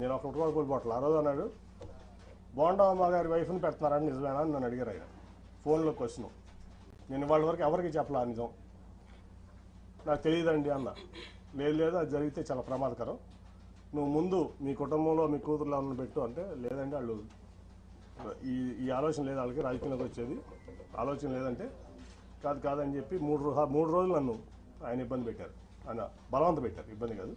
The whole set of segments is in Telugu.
నేను ఒక కూడా కోల్పోవట్లే ఆ రోజు అన్నాడు బోండమ్మ గారి వైఫ్ని పెడుతున్నారని నిజమేనా? అని నన్ను అడిగారు ఆయన. ఫోన్లో క్వశ్చన్. నేను వాళ్ళ వరకు ఎవరికి చెప్పలా నిజం? నాకు తెలియదండి అన్న. లేదు లేదు అది జరిగితే చాలా ప్రమాదకరం. నువ్వు ముందు మీ కుటుంబంలో మీ కూతురులో ఉన్న పెట్టు అంటే లేదండి వాళ్ళు ఈ ఈ ఆలోచన లేదు వాళ్ళకి రాజకీయంలోకి వచ్చేది. ఆలోచన లేదంటే కాదు కాదని చెప్పి మూడు మూడు రోజులు నన్ను ఆయన ఇబ్బంది పెట్టారు. ఆయన బలవంత పెట్టారు. ఇబ్బంది కాదు.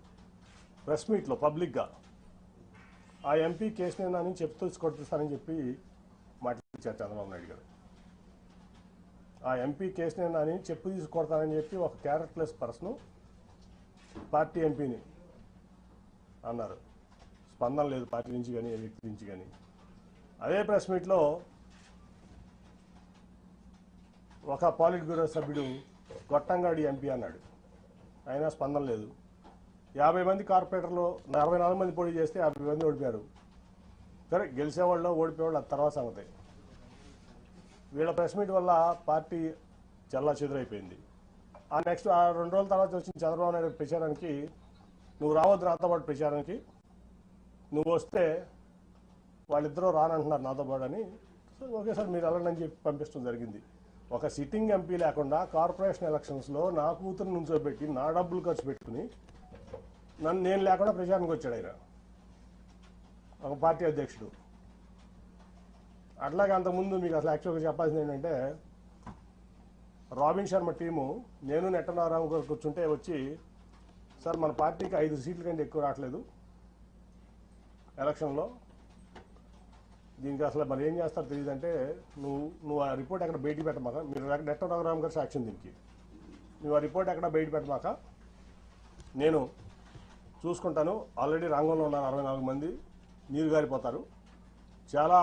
ప్రెస్ మీట్లో పబ్లిక్గా. ఆ ఎంపీ కేసుని అని చెప్తూ కొట్టిస్తానని చెప్పి మాట్లాడించారు చంద్రబాబు నాయుడు గారు. ఆ ఎంపీ కేసుని అని చెప్పు తీసుకొడతానని చెప్పి ఒక క్యారెక్టర్లెస్ పర్సన్ పార్టీ ఎంపీని అన్నారు. స్పందన లేదు పార్టీ నుంచి కానీ ఏ వ్యక్తి నుంచి కానీ. అదే ప్రెస్ మీట్లో ఒక పాలిట్ బ్యూరో సభ్యుడు గొట్టంగాడి ఎంపీ అన్నాడు. అయినా స్పందన లేదు. యాభై మంది కార్పొరేటర్లు అరవై నాలుగు మంది పోటీ చేస్తే యాభై మంది ఓడిపోయారు. సరే గెలిచేవాళ్ళు ఓడిపోయేవాళ్ళు ఆ తర్వాత సంగతి. వీళ్ళ ప్రెస్ మీట్ వల్ల పార్టీ చల్లా చెదురైపోయింది. ఆ నెక్స్ట్ ఆ రెండు రోజుల తర్వాత వచ్చిన చంద్రబాబు నాయుడు ప్రచారానికి నువ్వు రావద్దు నాతో పాటు ప్రచారానికి నువ్వు వస్తే వాళ్ళిద్దరూ రానంటున్నారు నాతో పాటు అని. సో ఓకే సార్ మీరు వెళ్ళండి అని చెప్పి పంపించడం జరిగింది. ఒక సిట్టింగ్ ఎంపీ లేకుండా కార్పొరేషన్ ఎలక్షన్స్లో నా కూతురు నుంచోబెట్టి నా డబ్బులు ఖర్చు పెట్టుకుని నన్ను నేను లేకుండా ప్రచారానికి వచ్చాడు ఆయన. ఒక పార్టీ అధ్యక్షుడు. అట్లాగే అంతకుముందు మీకు అసలు యాక్చువల్గా చెప్పాల్సింది ఏంటంటే రాబిన్ శర్మ టీము నేను నెట్టనారాము గారు కూర్చుంటే వచ్చి సార్ మన పార్టీకి ఐదు సీట్ల కంటే ఎక్కువ రావట్లేదు ఎలక్షన్లో. దీనికి అసలు మరి ఏం చేస్తారో తెలియదంటే నువ్వు నువ్వు ఆ రిపోర్ట్ ఎక్కడ బయట పెట్టమాక మీరు నెట్టనారాము గారు సాక్ష్యం దీనికి. నువ్వు ఆ రిపోర్ట్ ఎక్కడ బయట పెట్టమాక నేను చూసుకుంటాను. ఆల్రెడీ రంగంలో ఉన్నారు అరవై నాలుగు మంది. నీరు గారిపోతారు. చాలా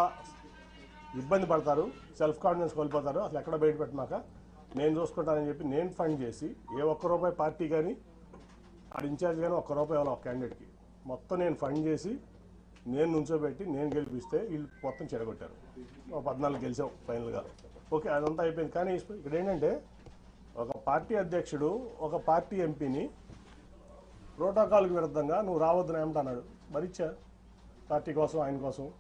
ఇబ్బంది పడతారు. సెల్ఫ్ కాన్ఫిడెన్స్ కోల్పోతారు. అసలు ఎక్కడ బయట పెట్టినాక నేను చూసుకుంటానని చెప్పి నేను ఫండ్ చేసి ఏ ఒక్క రూపాయి పార్టీ కానీ ఆడ ఇన్ఛార్జ్ కానీ ఒక్క రూపాయి ఇవ్వాలి ఒక క్యాండిడేట్కి మొత్తం నేను ఫండ్ చేసి నేను నుంచోబెట్టి నేను గెలిపిస్తే వీళ్ళు మొత్తం చెడగొట్టారు. ఒక పద్నాలుగు గెలిచాం ఫైనల్గా. ఓకే అదంతా అయిపోయింది. కానీ ఇక్కడ ఏంటంటే ఒక పార్టీ అధ్యక్షుడు ఒక పార్టీ ఎంపీని ప్రోటోకాల్కి విరుద్ధంగా నువ్వు రావద్దని అన్నాడు. మరిచ్చా పార్టీ కోసం ఆయన కోసం.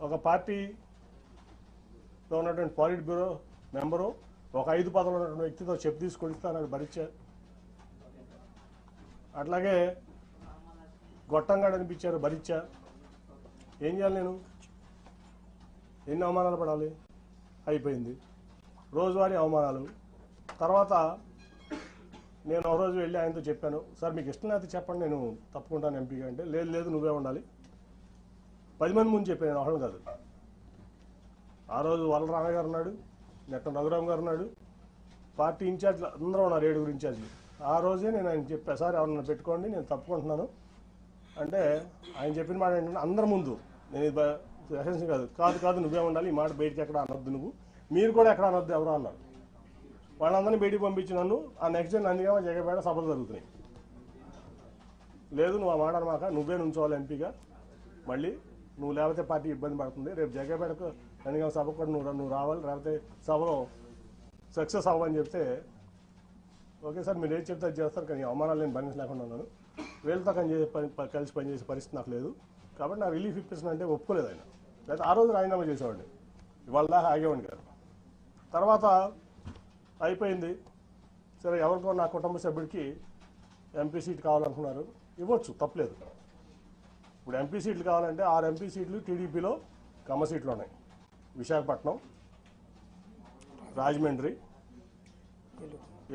ఒక పార్టీలో ఉన్నటువంటి పాలిట్ బ్యూరో మెంబరు ఒక ఐదు పదవులు ఉన్నటువంటి వ్యక్తితో చెప్పు తీసుకొడిస్తానని భరించా అట్లాగే గొట్టంగా అనిపించారు భరించా ఏం చేయాలి నేను? ఎన్ని అవమానాలు పడాలి? అయిపోయింది. రోజువారీ అవమానాలు. తర్వాత నేను ఒక రోజు వెళ్ళి ఆయనతో చెప్పాను సార్ మీకు ఇష్టం లేకపోతే చెప్పండి నేను తప్పుకుంటాను ఎంపీగా అంటే. లేదు లేదు నువ్వే ఉండాలి. పది మంది ముందు చెప్పాను నేను ఒకళ్ళు కాదు. ఆ రోజు వల్లరామయ్య గారు ఉన్నాడు నెట్ట రఘురామ్ గారు ఉన్నాడు పార్టీ ఇన్ఛార్జ్లు అందరూ ఉన్నారు ఏడుగురు ఇన్ఛార్జ్లు. ఆ రోజే నేను ఆయన చెప్పా సార్ ఎవరన్నా పెట్టుకోండి నేను తప్పుకుంటున్నాను. అంటే ఆయన చెప్పిన మాట ఏంటంటే అందరి ముందు నేను ఇది కాదు కాదు కాదు నువ్వే ఉండాలి ఈ మాట బయటకి ఎక్కడ అనొద్దు నువ్వు. మీరు కూడా ఎక్కడ అనొద్దు ఎవరో అన్నారు. వాళ్ళందరినీ బయటికి పంపించి నన్ను ఆ నెక్స్ట్ డే నందిగామ జగపేట సభలు జరుగుతున్నాయి. లేదు నువ్వు ఆ మాట అనమాక నువ్వే నుంచోవాలి ఎంపీగా. మళ్ళీ నువ్వు లేకపోతే పార్టీ ఇబ్బంది పడుతుంది. రేపు జగపేటకు నందిగామ సభ కూడా నువ్వు నువ్వు రావాలి. లేకపోతే సభలో సక్సెస్ అవ్వని చెప్తే ఓకే సార్ మీరు ఏం చెప్తే అది చేస్తారు కానీ అవమానాలు నేను భరించలేకుండా ఉన్నాను. వీళ్ళతో కలిసి చేసే పని కలిసి పనిచేసే పరిస్థితి నాకు లేదు. కాబట్టి నా రిలీఫ్ ఇప్పిస్తుందంటే అంటే ఒప్పుకోలేదు ఆయన. లేదా ఆ రోజు రాజీనామా చేసేవాడిని. ఇవాళ దాకా ఆగేవాడిని కాదు. తర్వాత అయిపోయింది. సరే ఎవరికో నా కుటుంబ సభ్యుడికి ఎంపీ సీట్ కావాలనుకున్నారు. ఇవ్వచ్చు తప్పలేదు. ఇప్పుడు ఎంపీ సీట్లు కావాలంటే ఆరు ఎంపీ సీట్లు టీడీపీలో కమ్మ సీట్లు ఉన్నాయి విశాఖపట్నం రాజమండ్రి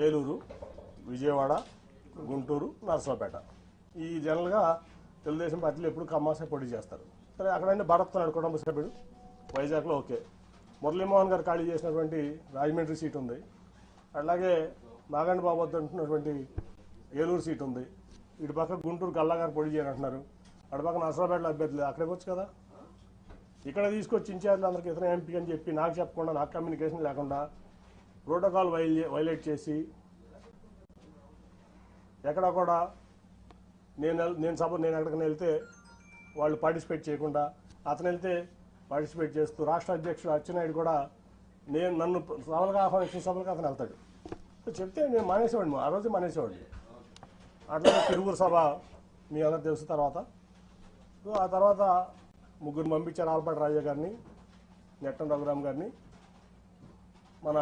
ఏలూరు విజయవాడ గుంటూరు నరసరావుపేట. ఈ జనరల్గా తెలుగుదేశం పార్టీలు ఎప్పుడు కమ్మాసే పోటీ చేస్తారు. సరే అక్కడంటే భరత్ అన్నాడు కుటుంబ సభ్యుడు. వైజాగ్లో ఓకే. మురళీమోహన్ గారు ఖాళీ చేసినటువంటి రాజమండ్రి సీట్ ఉంది. అలాగే నాగండ్ బాబు వద్ద అంటున్నటువంటి ఏలూరు సీట్ ఉంది. ఇటు పక్క గుంటూరు కల్లా గారు పోటీ అటు పక్క నర్సరాపేటలో అభ్యర్థులు అక్కడికి వచ్చు కదా ఇక్కడ తీసుకొచ్చి ఇన్ఛార్జ్లు అందరికీ ఇతర ఎంపీ అని చెప్పి నాకు చెప్పకుండా నాకు కమ్యూనికేషన్ లేకుండా ప్రోటోకాల్ వైలే వైలేట్ చేసి ఎక్కడ కూడా నేను నేను సపోజ్ నేను ఎక్కడికైనా వెళ్తే వాళ్ళు పార్టిసిపేట్ చేయకుండా అతను వెళ్తే పార్టిసిపేట్ చేస్తూ రాష్ట్ర అధ్యక్షుడు అచ్చెన్నాయుడు కూడా నేను నన్ను సభలకు ఆహ్వానించిన సభలకు అతను వెళ్తాడు. సో చెప్తే నేను మానేసేవాడిని ఆ రోజు మానేసేవాడిని. అట్లా తిరుగురు సభ మీ అందరు తెలుసు తర్వాత. సో ఆ తర్వాత ముగ్గురు పంపించారు ఆల్పాటి రాజా గారిని నెట్టం రఘురామ్ గారిని మన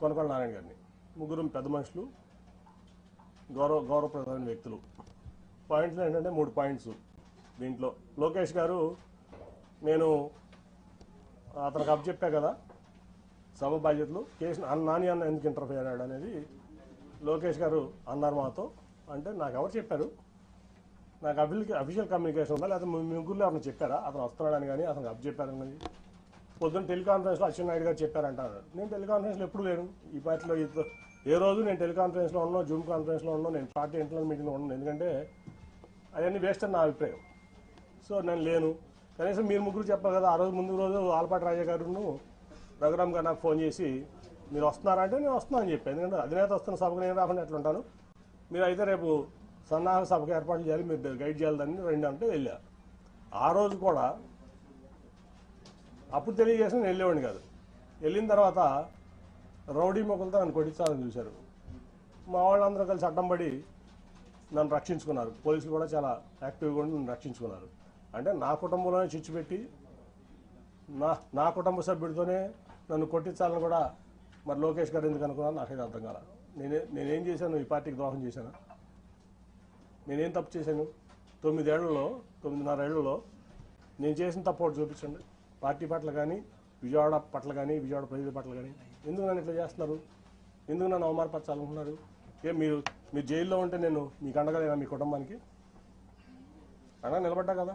కొనకొండ నారాయణ గారిని. ముగ్గురు పెద్ద మనుషులు గౌరవ గౌరవప్రదమైన వ్యక్తులు. పాయింట్లు ఏంటంటే మూడు పాయింట్స్ దీంట్లో. లోకేష్ గారు నేను అతనికి అప్ చెప్పా కదా సభ బాధ్యతలు కేసు అన్న నాని అన్న ఎందుకు ఇంటర్ఫియర్ అయ్యాడు అనేది లోకేష్ గారు అన్నారు మాతో. అంటే నాకు ఎవరు చెప్పారు? నాకు అఫిల్ అఫీషియల్ కమ్యూనికేషన్ ఉందా? లేకపోతే మీ ముగ్గురులో అతను చెప్పారా? అతను వస్తున్నాడని కానీ అతనికి అప్ చెప్పారని పొద్దున్న టెలికాన్ఫరెన్స్లో అచ్చెన్నాయుడు గారు చెప్పారంటారు నేను టెలికాన్ఫరెన్స్లో ఎప్పుడు లేను. ఈ పార్టీలో ఏ రోజు నేను టెలికాన్ఫరెన్స్లో ఉన్నాను జూమ్ కాన్ఫరెన్స్లో ఉన్నాను నేను పార్టీ ఇంటర్నల్ మీటింగ్లో ఉన్నాను ఎందుకంటే అవన్నీ వేస్ట్ అని నా అభిప్రాయం. సో నేను లేను. కనీసం మీరు ముగ్గురు చెప్పారు కదా ఆ రోజు ముందు రోజు ఆలపాటి రాజా గారును రఘురామ్ గారు నాకు ఫోన్ చేసి మీరు వస్తున్నారా? అంటే నేను వస్తున్నా అని చెప్పాను. ఎందుకంటే అధినేత వస్తున్న సభకు నేను రాకుండా ఎట్లుంటాను మీరు అయితే రేపు సన్నాహక సభకు ఏర్పాటు చేయాలి మీరు గైడ్ చేయాలి దాన్ని రెండు అంటే వెళ్ళా. ఆ రోజు కూడా అప్పుడు తెలియజేసిన నేను వెళ్ళేవాడిని కాదు. వెళ్ళిన తర్వాత రౌడీ మొక్కలతో నన్ను కొట్టించాలని చూశారు. మా వాళ్ళందరూ కలిసి అడ్డం పడి నన్ను రక్షించుకున్నారు. పోలీసులు కూడా చాలా యాక్టివ్గా ఉండి నన్ను రక్షించుకున్నారు. అంటే నా కుటుంబంలోనే చిచ్చు పెట్టి నా నా కుటుంబ సభ్యుడితోనే నన్ను కొట్టించాలని కూడా మరి లోకేష్ గారు ఎందుకు అనుకున్నాను నాకైతే అర్థం కాల. నేనే నేనేం చేశాను? ఈ పార్టీకి ద్రోహం చేశాను? నేనేం తప్పు చేశాను? తొమ్మిదేళ్ళలో తొమ్మిదిన్నరేళ్ళలో నేను చేసిన తప్పు ఒకటి చూపించండి. పార్టీ పట్ల కానీ విజయవాడ పట్ల కానీ విజయవాడ ప్రజల పట్ల కానీ ఎందుకు నన్ను ఇట్లా చేస్తున్నారు? ఎందుకు నన్ను అవమానపరచాలనుకుంటున్నారు? ఏ మీరు మీరు జైల్లో ఉంటే నేను మీకు అండగలేనా మీ కుటుంబానికి? అండగా నిలబడ్డా కదా.